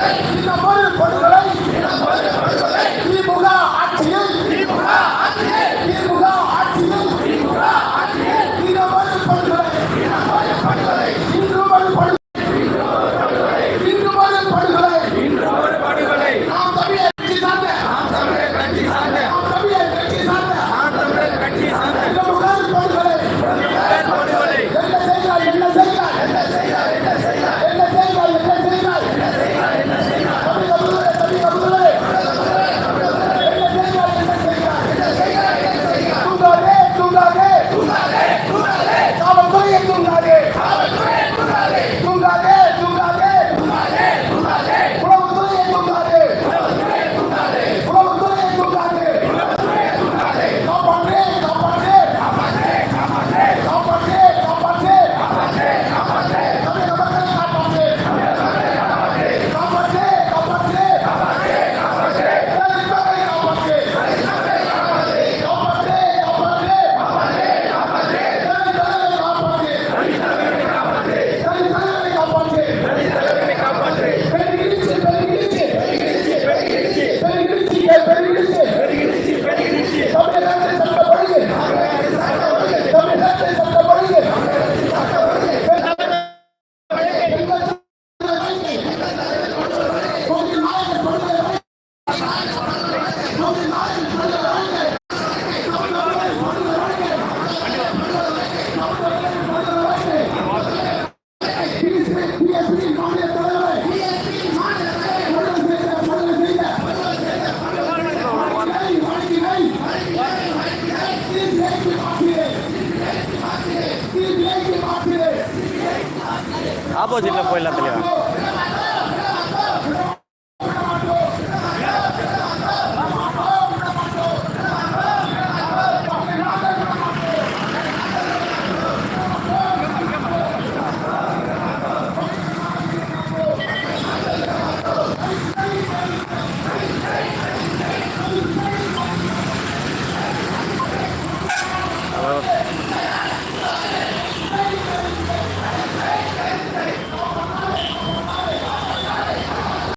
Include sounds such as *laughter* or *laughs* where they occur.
Thank *laughs* you. ஆப்போசிட்ல போயிடலாம் தெளிவா